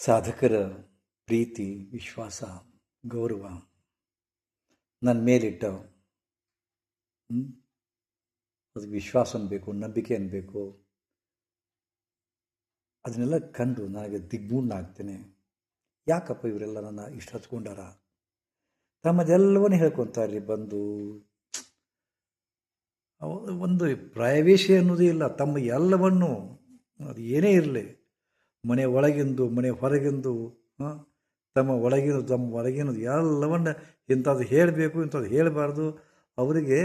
ಸಾಧಕರ ಪ್ರೀತಿ, ವಿಶ್ವಾಸ, ಗೌರವ ನನ್ನ ಮೇಲಿಟ್ಟ? ಅದಕ್ಕೆ ವಿಶ್ವಾಸ ಅನ್ಬೇಕು, ನಂಬಿಕೆ ಅನ್ಬೇಕು. ಅದನ್ನೆಲ್ಲ ಕಂಡು ನನಗೆ ದಿಗ್ಮೂಢನಾಗ್ತೇನೆ ಯಾಕಪ್ಪ ಇವರೆಲ್ಲ ನನ್ನ ಇಷ್ಟ ಹಚ್ಕೊಂಡಾರ? ತಮ್ಮದೆಲ್ಲವನ್ನೂ ಹೇಳ್ಕೊತಾರೆ ಬಂದು. ಒಂದು ಪ್ರಾಯವೇಶಿ ಅನ್ನೋದೇ ಇಲ್ಲ, ತಮ್ಮ ಎಲ್ಲವನ್ನು, ಅದು ಏನೇ ಇರಲಿ. ಮನೆ ಒಳಗಿಂದು, ಮನೆ ಹೊರಗಿಂದು ತಮ್ಮ ಒಳಗಿನ ತಮ್ಮ ಹೊರಗಿನದು ಎಲ್ಲವನ್ನ ಇಂಥದ್ದು ಹೇಳಬೇಕು, ಇಂಥದ್ದು ಹೇಳಬಾರ್ದು. ಅವರಿಗೆ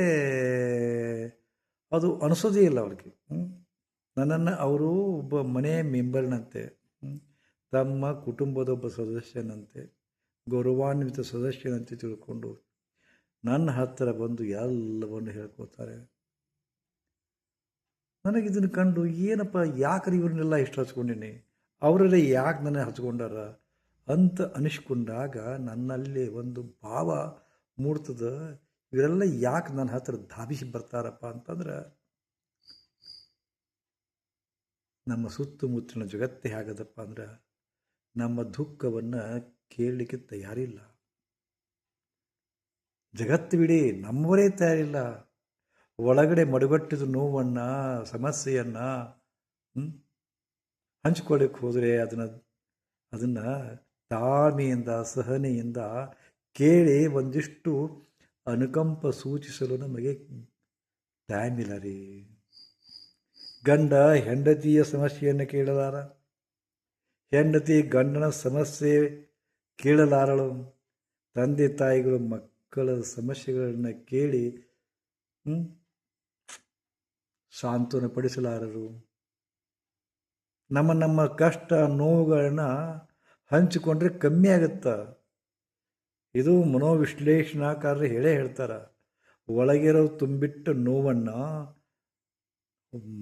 ಅದು ಅನಿಸೋದೇ ಇಲ್ಲ ಅವ್ರಿಗೆ. ನನ್ನನ್ನು ಅವರು ಒಬ್ಬ ಮನೆ ಮೆಂಬರ್ನಂತೆ ತಮ್ಮ ಕುಟುಂಬದ ಒಬ್ಬ ಸದಸ್ಯನಂತೆ, ಗೌರವಾನ್ವಿತ ಸದಸ್ಯನಂತೆ ತಿಳ್ಕೊಂಡು ನನ್ನ ಹತ್ತಿರ ಬಂದು ಎಲ್ಲವನ್ನು ಹೇಳ್ಕೊತಾರೆ. ನನಗಿದನ್ನು ಕಂಡು ಏನಪ್ಪ ಯಾಕ್ರಿ ಇವ್ರನ್ನೆಲ್ಲ ಇಷ್ಟ ಹಚ್ಕೊಂಡಿನಿ ಅವರೆಲ್ಲ ಯಾಕೆ ನನ್ನ ಹಚ್ಕೊಂಡಾರ? ಅಂತ ಅನಿಸ್ಕೊಂಡಾಗ ನನ್ನಲ್ಲಿ ಒಂದು ಭಾವ ಮೂಡ್ತದ. ಇವರೆಲ್ಲ ಯಾಕೆ ನನ್ನ ಹತ್ರ ಧಾಬಿಸಿ ಬರ್ತಾರಪ್ಪ ಅಂತಂದ್ರೆ, ನಮ್ಮ ಸುತ್ತಮುತ್ತಲಿನ ಜಗತ್ತೇ ಆಗದಪ್ಪ ಅಂದ್ರೆ, ನಮ್ಮ ದುಃಖವನ್ನು ಕೇಳಲಿಕ್ಕೆ ತಯಾರಿಲ್ಲ. ಜಗತ್ತು ಬಿಡಿ, ನಮ್ಮವರೇ ತಯಾರಿಲ್ಲ. ಒಳಗಡೆ ಮಡುಗಟ್ಟಿದ ನೋವನ್ನು, ಸಮಸ್ಯೆಯನ್ನು ಹಂಚ್ಕೊಳ್ಳಿಕ್ಕೆ ಹೋದರೆ ಅದನ್ನು ಅದನ್ನು ತಾಳ್ಮೆಯಿಂದ, ಸಹನೆಯಿಂದ ಕೇಳಿ ಒಂದಿಷ್ಟು ಅನುಕಂಪ ಸೂಚಿಸಲು ನಮಗೆ ಟೈಮ್ ಇಲ್ಲ ರೀ. ಗಂಡ ಹೆಂಡತಿಯ ಸಮಸ್ಯೆಯನ್ನು ಕೇಳಲಾರ, ಹೆಂಡತಿ ಗಂಡನ ಸಮಸ್ಯೆ ಕೇಳಲಾರಳು, ತಂದೆ ತಾಯಿಗಳು ಮಕ್ಕಳ ಸಮಸ್ಯೆಗಳನ್ನು ಕೇಳಿ ಸಾಂತ್ವನ ಪಡಿಸಲಾರರು. ನಮ್ಮ ನಮ್ಮ ಕಷ್ಟ ನೋವುಗಳನ್ನ ಹಂಚಿಕೊಂಡ್ರೆ ಕಮ್ಮಿ ಆಗುತ್ತ. ಇದು ಮನೋವಿಶ್ಲೇಷಣಾಕಾರರು ಹೇಳೇ ಹೇಳ್ತಾರೆ. ಒಳಗಿರೋ ತುಂಬಿಟ್ಟ ನೋವನ್ನು,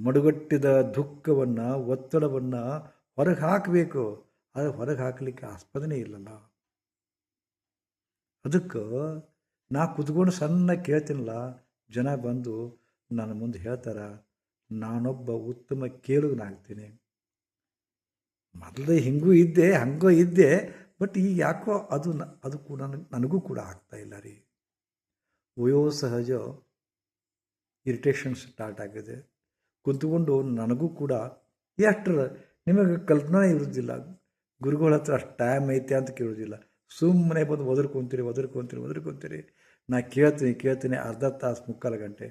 ಮಡುಗಟ್ಟಿದ ದುಃಖವನ್ನು, ಒತ್ತಡವನ್ನು ಹೊರಗೆ ಹಾಕಬೇಕು. ಆದರೆ ಹೊರಗೆ ಹಾಕಲಿಕ್ಕೆ ಆಸ್ಪದನೆ ಇಲ್ಲಲ್ಲ. ಅದಕ್ಕೆ ನಾ ಕುತ್ಕೊಂಡು ಸಣ್ಣ ಕೇಳ್ತೀನಲ್ಲ, ಜನ ಬಂದು ನನ್ನ ಮುಂದೆ ಹೇಳ್ತಾರೆ, ನಾನೊಬ್ಬ ಉತ್ತಮ ಕೇಳುಗನಾಗ್ತೀನಿ. ಮೊದಲು ಹಿಂಗೂ ಇದ್ದೆ, ಹಂಗೋ ಇದ್ದೆ, ಬಟ್ ಈಗ ಯಾಕೋ ಅದು ಅದು ಕೂಡ ನನಗೆ ಕೂಡ ಆಗ್ತಾ ಇಲ್ಲ ರೀ. ವಯೋಸಹಜ ಇರಿಟೇಷನ್ ಸ್ಟಾರ್ಟ್ ಆಗಿದೆ. ಕುಂತ್ಕೊಂಡು ನನಗೂ ಕೂಡ ಎಷ್ಟರ ನಿಮಗೆ ಕಲ್ಪನೆ ಇರೋದಿಲ್ಲ, ಗುರುಗಳ ಹತ್ರ ಅಷ್ಟು ಟೈಮ್ ಐತೆ ಅಂತ ಕೇಳೋದಿಲ್ಲ. ಸುಮ್ಮನೆ ಬಂದು ಒದರ್ಕೊಂತೀರಿ ಒದರ್ಕೊಂತೀರಿ ಒದರ್ಕೊಂತೀರಿ. ನಾ ಕೇಳ್ತೀನಿ ಕೇಳ್ತೀನಿ ಅರ್ಧ ತಾಸು ಮುಕ್ಕಾಲು ಗಂಟೆ.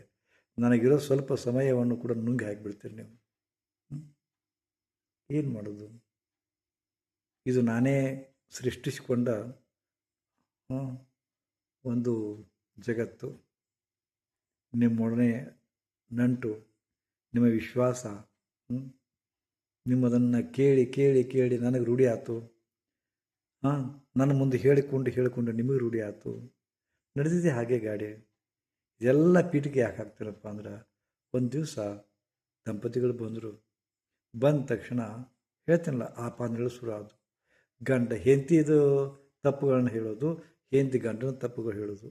ನನಗಿರೋ ಸ್ವಲ್ಪ ಸಮಯವನ್ನು ಕೂಡ ನುಂಗಿ ಹಾಕಿಬಿಡ್ತೀರಿ ನೀವು. ಏನು ಮಾಡೋದು? ಇದು ನಾನೇ ಸೃಷ್ಟಿಸಿಕೊಂಡ ಒಂದು ಜಗತ್ತು. ನಿಮ್ಮೊಡನೆ ನಂಟು, ನಿಮ್ಮ ವಿಶ್ವಾಸ ನಿಮ್ಮದನ್ನು ಕೇಳಿ ಕೇಳಿ ಕೇಳಿ ನನಗೆ ರೂಢಿ ಆಯ್ತು ಹಾಂ, ನನ್ನ ಮುಂದೆ ಹೇಳಿಕೊಂಡು ಹೇಳಿಕೊಂಡು ನಿಮಗೆ ರೂಢಿ ಆಯ್ತು ನಡೆದಿದೆ ಹಾಗೆ ಗಾಡಿ. ಇದೆಲ್ಲ ಪೀಠಿಗೆ ಯಾಕೆ ಹಾಕ್ತಿರಪ್ಪ ಅಂದ್ರೆ, ಒಂದು ದಿವಸ ದಂಪತಿಗಳು ಬಂದರು. ಬಂದ ತಕ್ಷಣ ಹೇಳ್ತೀನಲ್ಲ, ಆ ಅಂದ್ರೆ ಶುರು ಆದವು. ಗಂಡ ಹೆಂಡತಿದು ತಪ್ಪುಗಳನ್ನು ಹೇಳೋದು, ಹೆಂಡತಿ ಗಂಡನ ತಪ್ಪುಗಳು ಹೇಳೋದು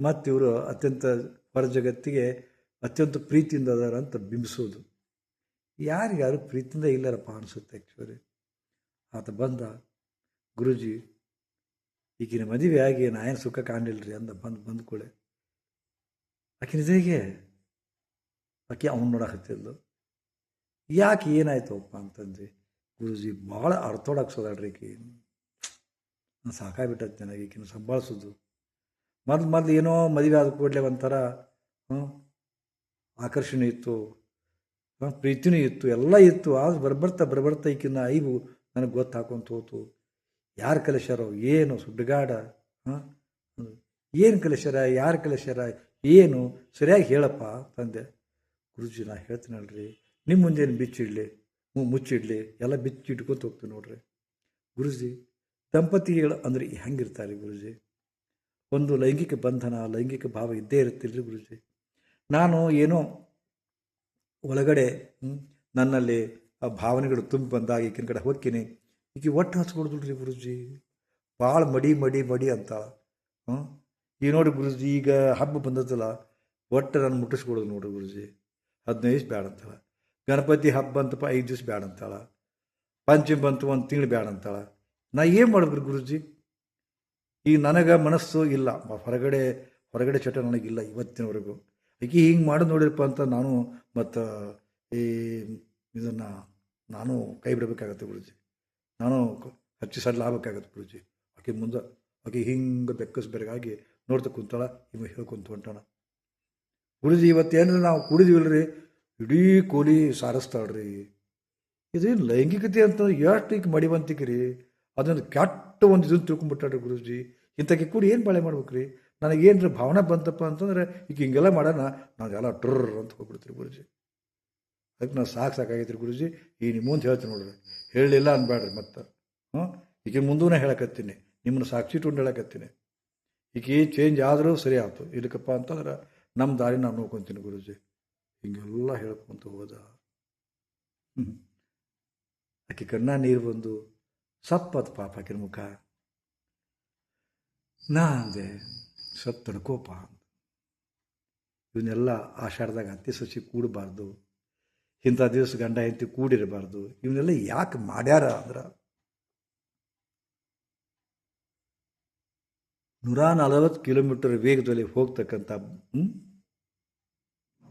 ಮತ್ತು ಇವರು ಅತ್ಯಂತ ಹೊರ ಜಗತ್ತಿಗೆ ಅತ್ಯಂತ ಪ್ರೀತಿಯಿಂದ ಅದಾರ ಅಂತ ಬಿಂಬಿಸೋದು. ಯಾರಿಗಾರು ಪ್ರೀತಿಯಿಂದ ಇಲ್ಲರಪ್ಪ ಅನಿಸುತ್ತೆ ಆ್ಯಕ್ಚುಲಿ ಆತ ಬಂದ, ಗುರುಜಿ, ಈಗಿನ ಮದುವೆ ಆಗಿ ನಾಯನ ಏನು ಸುಖ ಕಾಣಲಿಲ್ಲ ರೀ ಅಂದ ಬಂದು ಬಂದ್ಕೊಳ್ಳೆ ಆಕೆ ಹೇಗೆ? ಆಕೆ ಅವನು ನೋಡಕತ್ತಿದ್ಲು. ಯಾಕೆ ಏನಾಯ್ತಪ್ಪ ಅಂತಂದು ಗುರುಜಿ ಭಾಳ ಅರ್ಥೋಡಾಕ್ಸೋದಾಳ್ರಿ ಈಕಿ. ನಾನು ಸಾಕಾಗ್ಬಿಟ್ಟೈತೆ ನನಗೆ, ಈಕಿನ ಸಂಭಾಳಿಸೋದು. ಮೊದ್ಲು ಮೊದ್ಲು ಏನೋ ಮದುವೆ ಆದ ಕೂಡಲೇ ಒಂಥರ ಹ್ಞೂ ಆಕರ್ಷಣೆ ಇತ್ತು ಪ್ರೀತಿನೂ ಇತ್ತು, ಎಲ್ಲ ಇತ್ತು. ಆದ್ರೆ ಬರ್ಬರ್ತಾ ಬರ್ಬರ್ತಾ ಈಕಿನ ಐವು ನನಗೆ ಗೊತ್ತು ಹಾಕೊಂತ ಹೋತು. ಯಾರು ಕಲಿಸ್ಯಾರೋ ಏನು ಸುಡ್ಗಾಡ ಹಾಂ ಏನು ಕಲಿಸ್ಯಾರ ಯಾರು ಕಲಿಸ್ಯಾರ ಏನು? ಸರಿಯಾಗಿ ಹೇಳಪ್ಪ ತಂದೆ. ಗುರುಜಿ ನಾ ಹೇಳ್ತೀನಲ್ರಿ ನಿಮ್ಮ ಮುಂದೇನು ಬಿಚ್ಚಿಡ್ಲಿ? ಹ್ಞೂ ಮುಚ್ಚಿಡ್ಲಿ, ಎಲ್ಲ ಬಿಚ್ಚಿ ಇಟ್ಕೊತ ಹೋಗ್ತೀವಿ ನೋಡ್ರಿ. ಗುರುಜಿ ದಂಪತಿಗಳು ಅಂದರೆ ಹೆಂಗಿರ್ತಾರೆ ಗುರುಜಿ? ಒಂದು ಲೈಂಗಿಕ ಬಂಧನ, ಲೈಂಗಿಕ ಭಾವ ಇದ್ದೇ ಇರುತ್ತಿಲ್ಲ ಗುರುಜಿ? ನಾನು ಏನೋ ಒಳಗಡೆ ನನ್ನಲ್ಲಿ ಆ ಭಾವನೆಗಳು ತುಂಬಿ ಬಂದಾಗ ಈಕಿನ ಕಡೆ ಹೋಗ್ತೀನಿ. ಈಗ ಒಟ್ಟು ಹಚ್ಕೊಡ್ದುಳ್ರಿ ಗುರುಜಿ. ಭಾಳ ಮಡಿ ಮಡಿ ಮಡಿ ಅಂತ ಹ್ಞೂ ಈಗ ನೋಡಿ ಗುರುಜಿ, ಈಗ ಹಬ್ಬ ಬಂದದಲ್ಲ ಒಟ್ಟು ನಾನು ಮುಟ್ಟಿಸ್ಕೊಡೋದು ನೋಡ್ರಿ ಗುರುಜಿ. ಹದಿನೈದು ಬೇಡ ಅಂತಾಳ ಗಣಪತಿ ಹಬ್ಬ ಅಂತಪ್ಪ ಐದು ದಿವ್ಸ ಬ್ಯಾಡ ಅಂತಾಳ. ಪಂಚಮಿ ಬಂತು ಒಂದು ತಿಂಗಳು ಬೇಡ ಅಂತಾಳ. ನಾ ಏನು ಮಾಡಬೇಕು ಗುರುಜಿ? ಈಗ ನನಗೆ ಮನಸ್ಸು ಇಲ್ಲ. ಹೊರಗಡೆ ಹೊರಗಡೆ ಚಟ ನನಗಿಲ್ಲ ಇವತ್ತಿನವರೆಗೂ. ಈಗ ಹಿಂಗೆ ಮಾಡಿ ನೋಡಿರಪ್ಪ ಅಂತ ನಾನು ಮತ್ತು ಈ ಇದನ್ನು ನಾನು ಕೈ ಬಿಡಬೇಕಾಗತ್ತೆ ಗುರುಜಿ. ನಾನು ಹಚ್ಚಿ ಸಡ್ಲ ಆಗಬೇಕಾಗತ್ತೆ ಗುರುಜಿ. ಆಕೆ ಮುಂದೆ, ಆಕೆ ಹಿಂಗೆ ಬೆಕ್ಕಸ್ ಬೆರಗಾಗಿ ನೋಡ್ತಾ ಕುಂತಾಳ, ಇವ ಹೇಳ್ಕೊಂತ ಹೊಂಟಾಳ. ಗುರುಜಿ, ಇವತ್ತೇನಿಲ್ಲ ನಾವು ಕುಡಿದಿವಲ್ರಿ. ಇಡೀ ಕೂಲಿ ಸಾರಿಸ್ತಾಳ್ರಿ. ಇದೇನು ಲೈಂಗಿಕತೆ ಅಂತ ಎಷ್ಟು ಈಗ ಮಡಿವಂತಿಕೆ ರೀ ಅದೊಂದು ಕೆಟ್ಟ ಒಂದು ಇದನ್ನು ತಿಳ್ಕೊಂಡ್ಬಿಟ್ಟಾಡ್ರಿ ಗುರುಜಿ. ಇಂಥಕ್ಕೆ ಕೂಡಿ ಏನು ಬಾಳೆ ಮಾಡ್ಬೇಕ್ರಿ? ನನಗೇನು ಭಾವನೆ ಬಂತಪ್ಪ ಅಂತಂದ್ರೆ ಈಗ ಹಿಂಗೆಲ್ಲ ಮಾಡೋಣ ನಾವೆಲ್ಲ ಟ್ರರ್ ಅಂತ ಹೋಗ್ಬಿಡ್ತೀರಿ ಗುರುಜಿ. ಅದಕ್ಕೆ ನಾನು ಸಾಕು ಸಾಕಾಗೈತ್ರಿ ಗುರುಜಿ. ಈ ನಿಮ್ಮ ಹೇಳ್ತೀನಿ ನೋಡ್ರಿ. ಹೇಳಲಿಲ್ಲ ಅನ್ಬೇಡ್ರಿ ಮತ್ತೆ. ಹ್ಞೂ? ಈಗ ಮುಂದೂ ಹೇಳಕತ್ತೀನಿ. ನಿಮ್ಮನ್ನು ಸಾಕ್ಷಿ ಇಟ್ಕೊಂಡು ಹೇಳಕತ್ತೀನಿ. ಈಗ ಚೇಂಜ್ ಆದರೂ ಸರಿ ಆಯ್ತು ಇಲ್ಲಕ್ಕಪ್ಪ ಅಂತಂದ್ರೆ ನಮ್ಮ ದಾರಿ ನಾನು ನೋಡ್ಕೊತೀನಿ ಗುರುಜಿ. ಹಿಂಗೆಲ್ಲ ಹೇಳ್ಕೊಂತ ಹೋದ. ಆಕೆ ಕಣ್ಣ ನೀರು ಬಂದು ಸಪ್ಪತ್ ಪಾಪ ಆಕಿನ ಮುಖ. ನಾ ಅಂದೆ ಸತ್ ತಡ್ಕೋಪ ಇವನ್ನೆಲ್ಲ ಆಷಾಢದಾಗ ಅತ್ತಿ ಸಸಿ ಕೂಡಬಾರ್ದು. ಇಂಥ ದಿವಸ ಗಂಡ ಹೆಂಡತಿ ಕೂಡಿರಬಾರ್ದು. ಇವನ್ನೆಲ್ಲ ಯಾಕೆ ಮಾಡ್ಯಾರ ಅಂದ್ರೆ. ನೂರ ನಲವತ್ತು ಕಿಲೋಮೀಟರ್ ವೇಗದಲ್ಲಿ ಹೋಗ್ತಕ್ಕಂಥ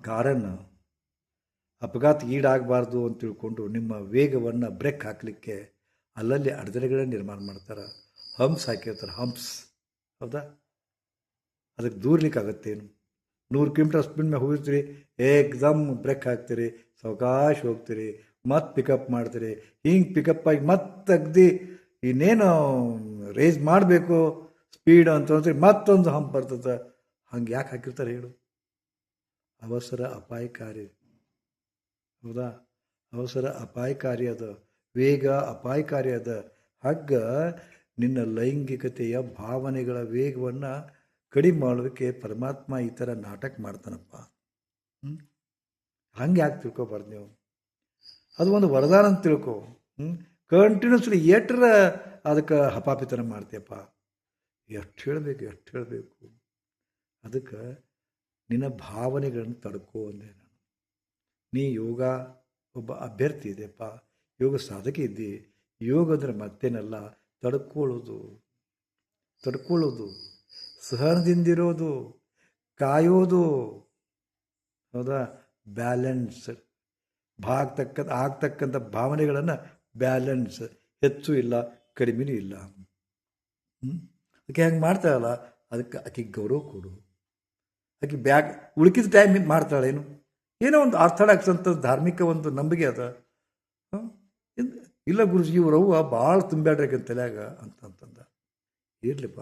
ಕಾರನ್ನು ಅಪಘಾತ ಈಡಾಗಬಾರ್ದು ಅಂತ ತಿಳ್ಕೊಂಡು ನಿಮ್ಮ ವೇಗವನ್ನು ಬ್ರೇಕ್ ಹಾಕಲಿಕ್ಕೆ ಅಲ್ಲಲ್ಲಿ ಅಡೆತಡೆಗಳನ್ನ ನಿರ್ಮಾಣ ಮಾಡ್ತಾರೆ. ಹಂಪ್ಸ್ ಹಾಕಿರ್ತಾರೆ, ಹಂಪ್ಸ್. ಹೌದಾ? ಅದಕ್ಕೆ ದೂರ್ಲಿಕ್ಕಾಗತ್ತೇನು ನೂರು ಕಿಲೋಮೀಟರ್ ಸ್ಪೀಡ್ ಮೇಲೆ ಹೋಗಿರ್ತೀರಿ ಏಕ್ದಮ್ ಬ್ರೇಕ್ ಹಾಕ್ತೀರಿ, ಸಾವಕಾಶ ಹೋಗ್ತೀರಿ, ಮತ್ತೆ ಪಿಕಪ್ ಮಾಡ್ತೀರಿ, ಹಿಂಗೆ ಪಿಕಪ್ ಆಗಿ ಮತ್ತೆ ಅಗ್ದಿ ಇನ್ನೇನು ರೇಸ್ ಮಾಡಬೇಕು, ಸ್ಪೀಡ್ ಅಂತಂದ್ರೆ ಮತ್ತೊಂದು ಹಂಪ್ ಬರ್ತದೆ. ಹಂಗೆ ಯಾಕೆ ಹಾಕಿರ್ತಾರೆ ಹೇಳು. ಅವಸರ ಅಪಾಯಕಾರಿ. ಹೌದಾ? ಅವಸರ ಅಪಾಯಕಾರಿ ಅದ. ವೇಗ ಅಪಾಯಕಾರಿ ಅದ. ಹಗ್ಗ ನಿನ್ನ ಲೈಂಗಿಕತೆಯ ಭಾವನೆಗಳ ವೇಗವನ್ನು ಕಡಿಮೆ ಮಾಡೋದಕ್ಕೆ ಪರಮಾತ್ಮ ಈ ಥರ ನಾಟಕ ಮಾಡ್ತಾನಪ್ಪ. ಹ್ಞೂ ಹಂಗೆ ಯಾಕೆ ತಿಳ್ಕೊಬಾರ್ದು ನೀವು? ಅದು ಒಂದು ವರದಾನ ಅಂತ ತಿಳ್ಕೊ. ಹ್ಞೂ ಕಂಟಿನ್ಯೂಸ್ಲಿ ಎಟ್ರ ಅದಕ್ಕೆ ಹಪಾಪಿತನ ಮಾಡ್ತೀಯಪ್ಪ. ಎಷ್ಟು ಹೇಳಬೇಕು ಎಷ್ಟು ಹೇಳಬೇಕು. ಅದಕ್ಕೆ ನಿನ್ನ ಭಾವನೆಗಳನ್ನು ತಡ್ಕೋ ಅಂದೆ ನೀ ಯೋಗ ಒಬ್ಬ ಅಭ್ಯರ್ಥಿ ಇದೆಯಪ್ಪ, ಯೋಗ ಸಾಧಕ ಇದ್ದಿ, ಯೋಗ ಅಂದರೆ ಮತ್ತೇನಲ್ಲ, ತಡ್ಕೊಳ್ಳೋದು ತಡ್ಕೊಳ್ಳೋದು, ಸಹನದಿಂದಿರೋದು, ಕಾಯೋದು. ಹೌದಾ? ಬ್ಯಾಲೆನ್ಸ್. ಭಾಗ್ತಕ್ಕ ಆಗ್ತಕ್ಕಂಥ ಭಾವನೆಗಳನ್ನು ಬ್ಯಾಲೆನ್ಸ್. ಹೆಚ್ಚು ಇಲ್ಲ, ಕಡಿಮೆನೂ ಇಲ್ಲ. ಅದಕ್ಕೆ ಹೆಂಗೆ ಮಾಡ್ತಾರಲ್ಲ, ಅದಕ್ಕೆ ಆಕೆಗೆ ಗೌರವ ಕೊಡು. ಆಕೆ ಬ್ಯಾಗ್ ಉಳ್ಕಿದ ಟೈಮ್ ಮಾಡ್ತಾಳೇನು ಏನೋ? ಒಂದು ಆರ್ಥಡಾಕ್ಸ್ ಅಂತ ಧಾರ್ಮಿಕ ಒಂದು ನಂಬಿಕೆ ಅದ. ಇಲ್ಲ ಗುರುಜಿ ಇವ್ರವ್ವ ಭಾಳ ತುಂಬ್ಯಾಡ್ರಿ ತಲೆಯಾಗ ಅಂತಂತಂದ ಇರಲಿಪ್ಪ,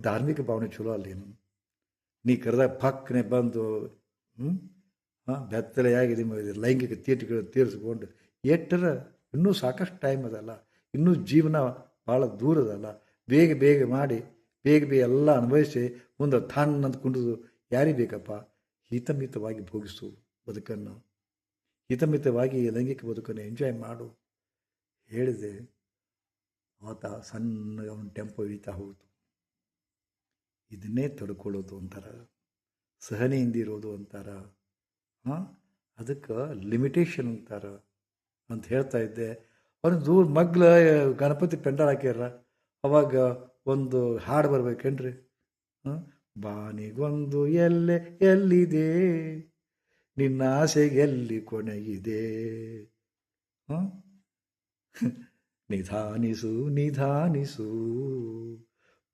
ಧಾರ್ಮಿಕ ಭಾವನೆ ಚಲೋ ಅಲ್ಲೇನು ನೀ ಕರೆದಾಗ ಪಕ್ಕನೆ ಬಂದು ಹ್ಞೂ ಹಾಂ? ಬೆತ್ತಲೆಯಾಗಿ ನಿಮ್ಮ ಲೈಂಗಿಕ ತೀಟುಗಳು ತೀರಿಸ್ಕೊಂಡು ಎಟ್ಟರ ಇನ್ನೂ ಸಾಕಷ್ಟು ಟೈಮ್ ಅದಲ್ಲ. ಇನ್ನೂ ಜೀವನ ಭಾಳ ದೂರದಲ್ಲ. ಬೇಗ ಬೇಗ ಮಾಡಿ, ಬೇಗ ಬೇಗ ಎಲ್ಲ ಅನುಭವಿಸಿ, ಮುಂದೆ ಥಾನ್ ಅಂತ ಕುಂಡುದು ಯಾರಿಗೆ ಬೇಕಪ್ಪ, ಹಿತಮಿತವಾಗಿ ಭೋಗಿಸು ಬದುಕನ್ನು. ಹಿತಮಿತವಾಗಿ ಲೈಂಗಿಕ ಬದುಕನ್ನು ಎಂಜಾಯ್ ಮಾಡು. ಹೇಳಿದೆ ಆತ ಸಣ್ಣ ಅವನ ಟೆಂಪೋ ಇಳಿತಾ ಹೋಯಿತು ಇದನ್ನೇ ತಡ್ಕೊಳ್ಳೋದು ಅಂತಾರ ಸಹನೆಯಿಂದ ಇರೋದು ಅಂತಾರ ಹಾಂ? ಅದಕ್ಕೆ ಲಿಮಿಟೇಷನ್ ಅಂತಾರ ಅಂತ ಹೇಳ್ತಾ ಇದ್ದೆ. ಅವನು ದೂರ ಮಗ್ಲ ಗಣಪತಿ ಪೆಂಡಲ್ ಹಾಕ್ಯಾರ. ಅವಾಗ ಒಂದು ಹಾಡು ಬರ್ಬೇಕೇನ್ರಿ? ಹಾಂ? ಬಾನಿಗೊಂದು ಎಲ್ಲೆ ಎಲ್ಲಿದೆ? ನಿನ್ನ ಆಸೆ ಎಲ್ಲಿ ಕೊನೆಗಿದೆ ನಿಧಾನಿಸು ನಿಧಾನಿಸು.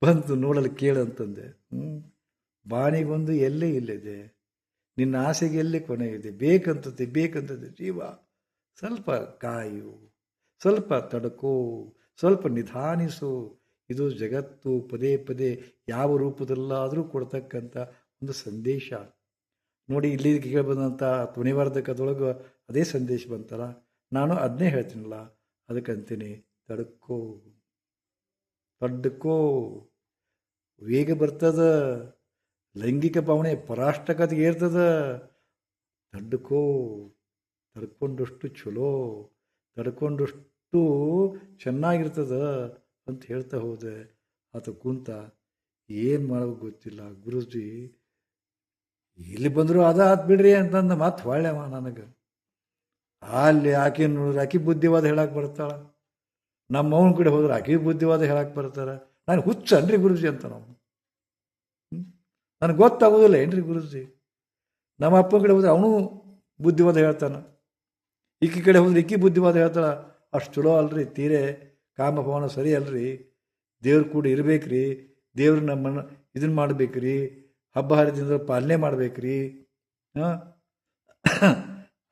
ಬಂತು ನೋಡಲು ಕೇಳಂತಂದೆ ಹ್ಞೂ ಬಾಣಿಗೊಂದು ಎಲ್ಲೇ ಇಲ್ಲಿದೆ? ನಿನ್ನ ಆಸೆಗೆ ಎಲ್ಲೇ ಕೊನೆ ಇದೆ ಬೇಕಂತದೆ ಬೇಕಂತದೆ ಜೀವ, ಸ್ವಲ್ಪ ಕಾಯು, ಸ್ವಲ್ಪ ತಡಕೋ, ಸ್ವಲ್ಪ ನಿಧಾನಿಸು. ಇದು ಜಗತ್ತು ಪದೇ ಪದೇ ಯಾವ ರೂಪದಲ್ಲಾದರೂ ಕೊಡ್ತಕ್ಕಂಥ ಒಂದು ಸಂದೇಶ. ನೋಡಿ, ಇಲ್ಲಿ ಕೇಳಬಂದಂಥ ಧ್ವನಿವರ್ಧಕದೊಳಗೆ ಅದೇ ಸಂದೇಶ ಬಂತಲ್ಲ? ನಾನು ಅದನ್ನೇ ಹೇಳ್ತೀನಲ್ಲ, ಅದಕ್ಕಂತೀನಿ. ತಡ್ಕೋ. ತಡ್ಕೋ. ವೇಗ ಬರ್ತದ, ಲೈಂಗಿಕ ಭಾವನೆ ಪರಾಷ್ಟಕತೆಗೆ ಏರ್ತದ. ತಡ್ಕೋ. ತಡ್ಕೊಂಡಷ್ಟು ಚಲೋ. ತಡ್ಕೊಂಡಷ್ಟು ಚೆನ್ನಾಗಿರ್ತದ. ಅಂತ ಹೇಳ್ತಾ ಹೋದೆ ಆತ ಕುಂತ ಏನು ಮಾಡೋದು ಗೊತ್ತಿಲ್ಲ, ಗುರುಜಿ ಇಲ್ಲಿ ಬಂದರೂ ಅದ ಆತ್ ಬಿಡ್ರಿ ಅಂತಂದು ಮತ್ತೆ ಹೊಳ್ಳೆವ ನನಗೆ. ಅಲ್ಲಿ ಆಕೆ ನೋಡಿದ್ರೆ ಆಕೆ ಬುದ್ಧಿವಾದ ಹೇಳಕ್ಕೆ ಬರ್ತಾಳ. ನಮ್ಮ ಅವನ ಕಡೆ ಹೋದ್ರೆ ಆಕೆ ಬುದ್ಧಿವಾದ ಹೇಳಕ್ಕೆ ಬರ್ತಾರೆ. ನಾನು ಹುಚ್ಚ ಅನ್ರಿ ಗುರುಜಿ ಅಂತ ನಾವು. ನನಗೆ ಗೊತ್ತಾಗೋದಿಲ್ಲ ಏನ್ರಿ ಗುರುಜಿ? ನಮ್ಮ ಅಪ್ಪನ ಕಡೆ ಹೋದ್ರೆ ಅವನು ಬುದ್ಧಿವಾದ ಹೇಳ್ತಾನೆ. ಇಕ್ಕಿ ಕಡೆ ಹೋದ್ರೆ ಈಕಿ ಬುದ್ಧಿವಾದ ಹೇಳ್ತಾಳ. ಅಷ್ಟು ಚಲೋ ಅಲ್ರಿ, ತೀರೆ ಕಾಮಭವನ ಸರಿ ಅಲ್ರಿ ದೇವ್ರ ಕೂಡ ಇರಬೇಕ್ರಿ. ದೇವ್ರ ನಮ್ಮನ್ನು ಇದನ್ನ ಮಾಡ್ಬೇಕ್ರಿ. ಹಬ್ಬ ಹರಿದಿಂದ ಪಾಲನೆ ಮಾಡ್ಬೇಕ್ರಿ. ಹಾಂ?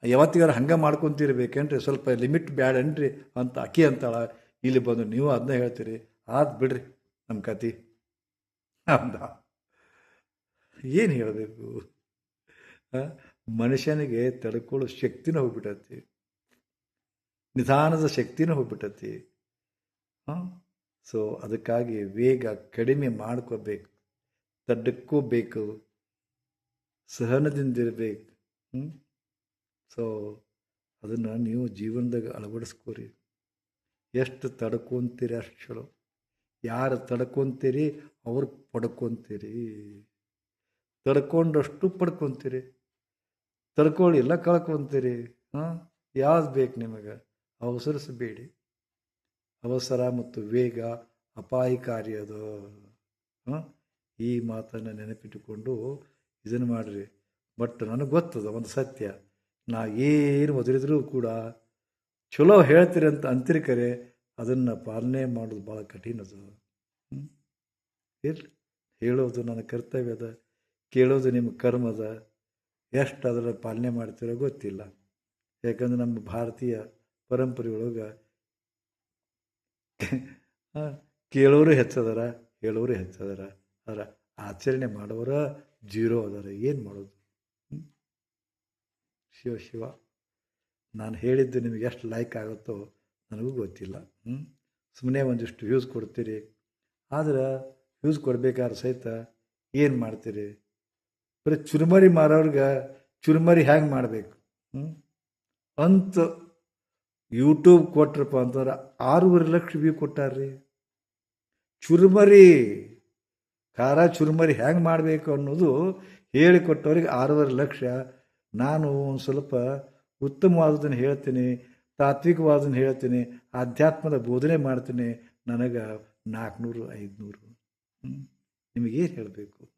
ಯಾವತ್ತಿಗಾರ ಹಂಗೆ ಮಾಡ್ಕೊಂತಿರ್ಬೇಕೇನ್ರಿ? ಸ್ವಲ್ಪ ಲಿಮಿಟ್ ಬ್ಯಾಡನ್ರಿ ಅಂತ ಅಕ್ಕಿ ಅಂತಾಳ. ಇಲ್ಲಿ ಬಂದು ನೀವು ಅದನ್ನ ಹೇಳ್ತೀರಿ. ಆದ್ ಬಿಡ್ರಿ ನಮ್ಮ ಕತಿ ಅಂದ. ಏನು ಹೇಳಬೇಕು? ಮನುಷ್ಯನಿಗೆ ತಡ್ಕೊಳ್ಳೋ ಶಕ್ತಿನ ಹೋಗ್ಬಿಟ್ಟತಿ. ನಿಧಾನದ ಶಕ್ತಿನೂ ಹೋಗ್ಬಿಟ್ಟತಿ. ಸೊ ಅದಕ್ಕಾಗಿ ವೇಗ ಕಡಿಮೆ ಮಾಡ್ಕೋಬೇಕು. ತಡ್ಕೋಬೇಕು ಸಹನದಿಂದಿರಬೇಕು. ಹ್ಞೂ ಸೊ ಅದನ್ನು ನೀವು ಜೀವನದಾಗ ಅಳವಡಿಸ್ಕೋರಿ. ಎಷ್ಟು ತಡ್ಕೊತೀರಿ ಅಷ್ಟು ಚಲೋ ಯಾರು ತಡ್ಕೊತೀರಿ, ಅವ್ರು ಪಡ್ಕೊತೀರಿ. ತಡ್ಕೊಂಡಷ್ಟು ಪಡ್ಕೊಂತೀರಿ. ತಡ್ಕೊಳ್ಳಿಲ್ಲ ಕಳ್ಕೊತೀರಿ. ಹಾಂ? ಯಾವ್ದು ಬೇಕು ನಿಮಗೆ? ಅವಸರಿಸಬೇಡಿ. ಅವಸರ ಮತ್ತು ವೇಗ ಅಪಾಯಕಾರಿ ಅದು ಈ ಮಾತನ್ನು ನೆನಪಿಟ್ಟುಕೊಂಡು ಇದನ್ನು ಮಾಡಿರಿ. ಬಟ್ ನನಗೆ ಗೊತ್ತದ ಒಂದು ಸತ್ಯ. ನಾ ಏನು ಒದರಿದ್ರೂ ಕೂಡ ಚಲೋ ಹೇಳ್ತೀರಿ ಅಂತ ಅಂತೀರಿ ಕರೆ, ಅದನ್ನು ಪಾಲನೆ ಮಾಡೋದು ಭಾಳ ಕಠಿಣ ಅದು. ಹ್ಞೂ ಹೇಳೋದು ನನ್ನ ಕರ್ತವ್ಯ ಅದ. ಕೇಳೋದು ನಿಮ್ಮ ಕರ್ಮದ ಎಷ್ಟು ಅದರ ಪಾಲನೆ ಮಾಡ್ತೀರೋ ಗೊತ್ತಿಲ್ಲ. ಯಾಕಂದ್ರೆ ನಮ್ಮ ಭಾರತೀಯ ಪರಂಪರೆ ಒಳಗೆ ಕೇಳೋರು ಹೆಚ್ಚದಾರ, ಹೇಳೋರು ಹೆಚ್ಚದಾರ, ಅದರ ಆಚರಣೆ ಮಾಡೋರ ಜೀರೋ ಅದಾರ, ಏನು ಮಾಡೋದು? ಶಿವ ಶಿವ, ನಾನು ಹೇಳಿದ್ದು ನಿಮಗೆ ಎಷ್ಟು ಲೈಕ್ ಆಗುತ್ತೋ ನನಗೂ ಗೊತ್ತಿಲ್ಲ. ಸುಮ್ಮನೆ ಒಂದಿಷ್ಟು ವ್ಯೂಸ್ ಕೊಡ್ತೀರಿ. ಆದ್ರೆ ವ್ಯೂಸ್ ಕೊಡ್ಬೇಕಾದ್ರೆ ಸಹಿತ ಏನು ಮಾಡ್ತೀರಿ? ಬರೀ ಚುರುಮರಿ ಮಾರೋರ್ಗೆ ಚುರುಮರಿ ಹ್ಯಾಂಗೆ ಮಾಡಬೇಕು? ಹ್ಞೂ ಅಂತ ಯೂಟ್ಯೂಬ್ ಕೊಟ್ರಪ್ಪ ಅಂತಂದ್ರೆ ಆರೂವರೆ ಲಕ್ಷ ವ್ಯೂ ಕೊಟ್ಟಾರ್ರಿ. ಚುರುಮರಿ, ಖಾರ ಚುರುಮರಿ ಹೆಂಗೆ ಮಾಡಬೇಕು ಅನ್ನೋದು ಹೇಳಿಕೊಟ್ಟವ್ರಿಗೆ ಆರೂವರೆ ಲಕ್ಷ. ನಾನು ಒಂದು ಸ್ವಲ್ಪ ಉತ್ತಮವಾದದನ್ನು ಹೇಳ್ತೀನಿ ತಾತ್ವಿಕವಾದನ್ನು ಹೇಳ್ತೀನಿ, ಆಧ್ಯಾತ್ಮದ ಬೋಧನೆ ಮಾಡ್ತೀನಿ. ನನಗೆ ನಾಲ್ಕುನೂರು ಐದುನೂರು. ನಿಮಗೇನು ಹೇಳಬೇಕು?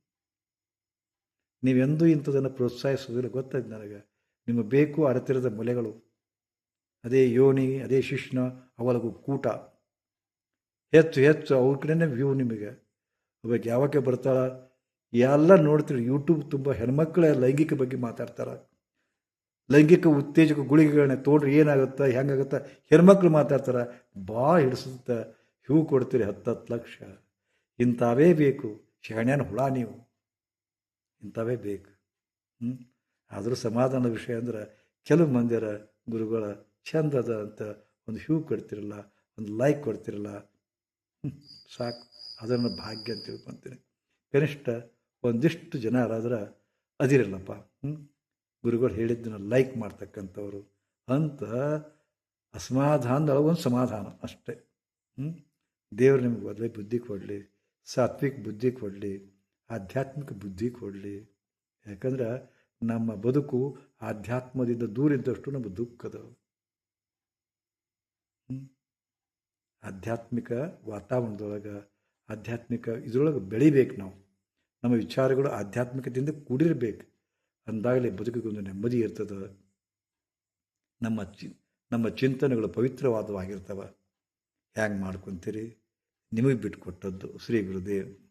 ನೀವೆಂದೂ ಇಂಥದನ್ನು ಪ್ರೋತ್ಸಾಹಿಸೋದಿಲ್ಲ, ಗೊತ್ತಾಯ್ತು ನನಗೆ. ನಿಮಗೆ ಬೇಕು ಅಡತಿರದ ಮೊಲೆಗಳು. ಅದೇ ಯೋನಿ, ಅದೇ ಶಿಷ್ಣ, ಅವಲಗು ಕೂಟ. ಹೆಚ್ಚು ಹೆಚ್ಚು ಅವ್ರ ಕಡೆನೇ ವ್ಯೂ ನಿಮಗೆ. ಅವಾಗ ಯಾವಾಗ ಬರ್ತಾಳ? ಎಲ್ಲ ನೋಡ್ತೀರಿ ಯೂಟ್ಯೂಬ್ ತುಂಬ ಹೆಣ್ಮಕ್ಳ ಲೈಂಗಿಕ ಬಗ್ಗೆ ಮಾತಾಡ್ತಾರೆ. ಲೈಂಗಿಕ ಉತ್ತೇಜಕ ಗುಳಿಗೆಗಳನ್ನ ತೊಗೊಂಡ್ರೆ ಏನಾಗುತ್ತೆ, ಹೆಂಗಾಗುತ್ತೆ, ಹೆಣ್ಮಕ್ಳು ಮಾತಾಡ್ತಾರೆ. ಭಾಳ ಹಿಡಿಸುತ್ತೆ ಹೂ ಕೊಡ್ತೀರಿ ಹತ್ತು ಹತ್ತು ಲಕ್ಷ. ಇಂಥವೇ ಬೇಕು. ಶಹಣ್ಯನ ಹುಳ ನೀವು. ಇಂಥವೇ ಬೇಕು. ಹ್ಞೂ ಆದರೂ ಸಮಾಧಾನದ ವಿಷಯ ಅಂದ್ರೆ, ಕೆಲವು ಮಂದಿರ ಗುರುಗಳ ಚಂದ ಅದ ಅಂತ ಒಂದು ಹ್ಯೂ ಕೊಡ್ತಿರಲ್ಲ, ಒಂದು ಲೈಕ್ ಕೊಡ್ತಿರಲ್ಲ. ಸಾಕು. ಅದನ್ನು ಭಾಗ್ಯ ಅಂತ ತಿಳ್ಕೊತೀನಿ. ಕನಿಷ್ಠ ಒಂದಿಷ್ಟು ಜನ ಯಾರಾದ್ರೆ ಅದಿರಲ್ಲಪ್ಪ. ಹ್ಞೂ ಗುರುಗಳು ಹೇಳಿದ್ದನ್ನು ಲೈಕ್ ಮಾಡ್ತಕ್ಕಂಥವ್ರು. ಅಂತ ಅಸಮಾಧಾನದೊಳಗೊಂದು ಸಮಾಧಾನ ಅಷ್ಟೇ. ಹ್ಞೂ ದೇವರು ನಿಮ್ಗೆ ಒಳ್ಳೆ ಬುದ್ಧಿ ಕೊಡಲಿ, ಸಾತ್ವಿಕ ಬುದ್ಧಿ ಕೊಡಲಿ, ಆಧ್ಯಾತ್ಮಿಕ ಬುದ್ಧಿ ಕೊಡಲಿ. ಯಾಕಂದ್ರೆ ನಮ್ಮ ಬದುಕು ಆಧ್ಯಾತ್ಮದಿಂದ ದೂರ ಇದ್ದಷ್ಟು ನಮ್ಮ ದುಃಖದವು? ಆಧ್ಯಾತ್ಮಿಕ ವಾತಾವರಣದೊಳಗೆ, ಆಧ್ಯಾತ್ಮಿಕ ಇದ್ರೊಳಗೆ ಬೆಳಿಬೇಕು ನಾವು. ನಮ್ಮ ವಿಚಾರಗಳು ಆಧ್ಯಾತ್ಮಿಕದಿಂದ ಕೂಡಿರಬೇಕು. ಅಂದಾಗಲೇ ಬದುಕಿಗೊಂದು ನೆಮ್ಮದಿ ಇರ್ತದೆ. ನಮ್ಮ ಚಿ, ನಮ್ಮ ಚಿಂತನೆಗಳು ಪವಿತ್ರವಾದವಾಗಿರ್ತವೆ. ಹ್ಯಾಂಗೆ ಮಾಡ್ಕೊತೀರಿ? ನಿಮಗೆ ಬಿಟ್ಟುಕೊಟ್ಟದ್ದು ಶ್ರೀ ಗುರುದೇವ್.